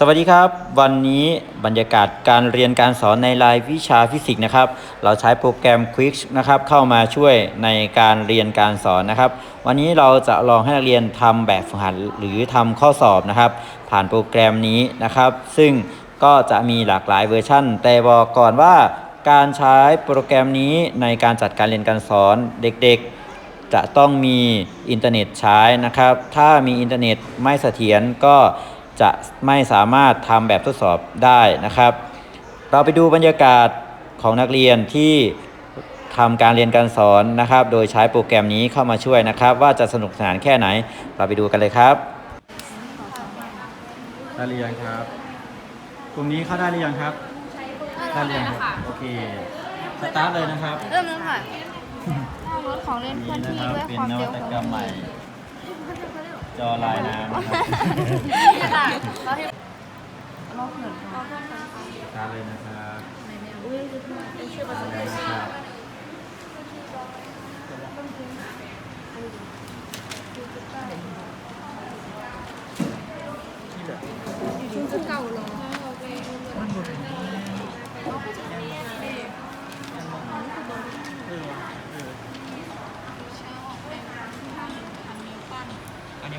สวัสดีครับ วันนี้บรรยากาศการเรียนการสอนในรายวิชาฟิสิกส์นะครับ เราใช้โปรแกรม Quick นะครับเข้ามาช่วยในการเรียนการสอนนะครับ วันนี้เราจะลองให้นักเรียนทำแบบฝึกหัดหรือทำข้อสอบนะครับ ผ่านโปรแกรมนี้นะครับ ซึ่งก็จะมีหลากหลายเวอร์ชั่น แต่บอกก่อนว่าการใช้โปรแกรมนี้ในการจัดการเรียนการสอนเด็กๆ จะต้องมีอินเทอร์เน็ตใช้นะครับ ถ้ามีอินเทอร์เน็ตไม่เสถียรก็ จะไม่สามารถทำแบบทดสอบได้นะครับ เราไปดูบรรยากาศของนักเรียนที่ทำการเรียนการสอนนะครับ โดยใช้โปรแกรมนี้เข้ามาช่วยนะครับ ว่าจะสนุกสนานแค่ไหน เราไปดูกันเลยครับได้หรือยังครับ กลุ่มนี้เข้าได้หรือยังครับ ได้หรือยังครับโอเค สตาร์ทเลยนะครับ เริ่มแล้วค่ะรถของเล่นเคลื่นี่อนนะที่ครับด้วยเป็นความเร็วนวัตกรรมใหม่จอลายน้ำ นะครับค่ะเราให้เราเหินค่ะสตาร์ทเลยนะครับแล้วนะครับเก่าหรออันนี้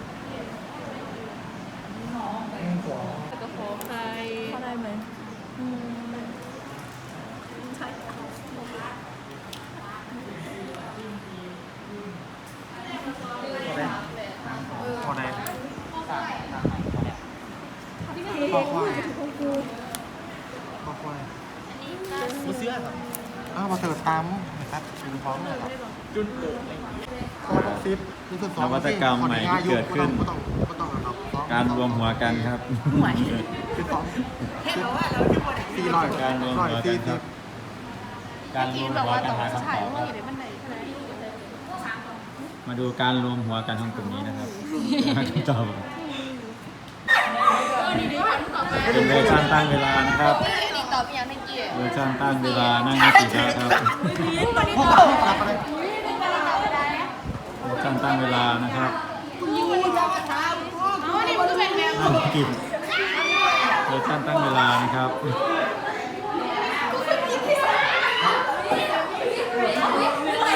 อยเขาได้ไหมพอได้พอควายพอควายมีเสื้อครับอ้าวมาเถิดตามนะครับจุนพร้อมเลยครับจุนโป่งข้อต้องซิปรู้สึกสองนวัตกรรมใหม่ที่เกิดขึ้น ก็ต้องก็ต้องระดับสองการรวมหัวกันครับคือสองสี่ร้อยการรวมร้อยหัวกัสี่นคสิรับบการรจีวนมบอกหัวว่ากัต้นองหาคำตถ่ายอบว่าคอรับยู่ในบันไดมาดูการรวมหัวกันของกลุ่มนี้นะครับหาคำตอบเป็นเวอร์ชันตั้งเวลานะครับนี่ตอบอย่างในเกียร์เวอร์ชันตั้งเวลานั่งนิติแล้วครับ พวกเรารับอะไร เวอร์ชันตั้งเวลานะครับ อ๋อนี่มันก็เป็นแมว นั่ง กินเวอร์ชันตั้งเวลานะครับ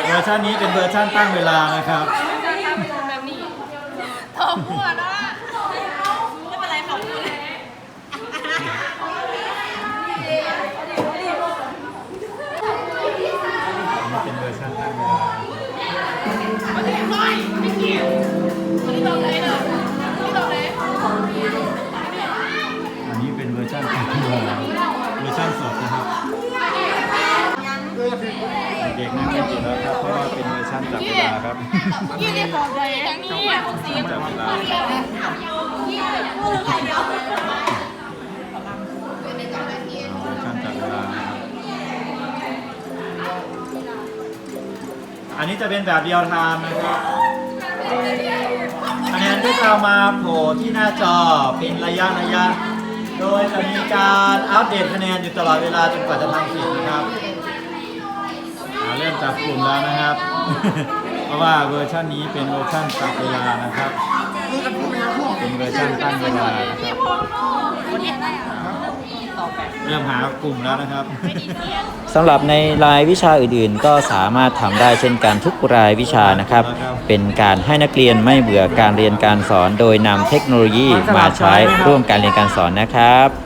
เวอร์ชันนี้เป็นเวอร์ชันตั้งเวลานะครับ แบบนี้ตอบมั่วนะไม่เป็นไรของคุณนี่เป็นเวอร์ชันตั้งเวลา เด็กๆนั่งไม่ติดแล้วครับ เพราะว่าเป็นเวอร์ชันจับเวลาครับยี่นี่ตอบไหนอย่างนี้ของสีจับเวลาเวอร์ชันจับเวลานะครับอันนี้จะเป็นแบบเรียลไทม์นะครับคะแนนก็จะมาโผล่ที่หน้าจอเป็นระยะระยะ โดยจะมีการอัปเดตคะแนนอยู่ตลอดเวลาจนกว่าจะทำเสร็จนะครับ เริ่มจับกลุ่มแล้วนะครับ เพราะว่าเวอร์ชันนี้เป็นเวอร์ชันจับเวลานะครับ เป็นเวอร์ชันตั้งเวลานะครับเริ่มหากลุ่มแล้วนะครับ สำหรับในรายวิชาอื่นๆ ก็สามารถทำได้เช่นกันทุกรายวิชานะครับ เป็นการให้นักเรียนไม่เบื่อการเรียนการสอน โดยนำเทคโนโลยีมาใช้ร่วมการเรียนการสอนนะครับ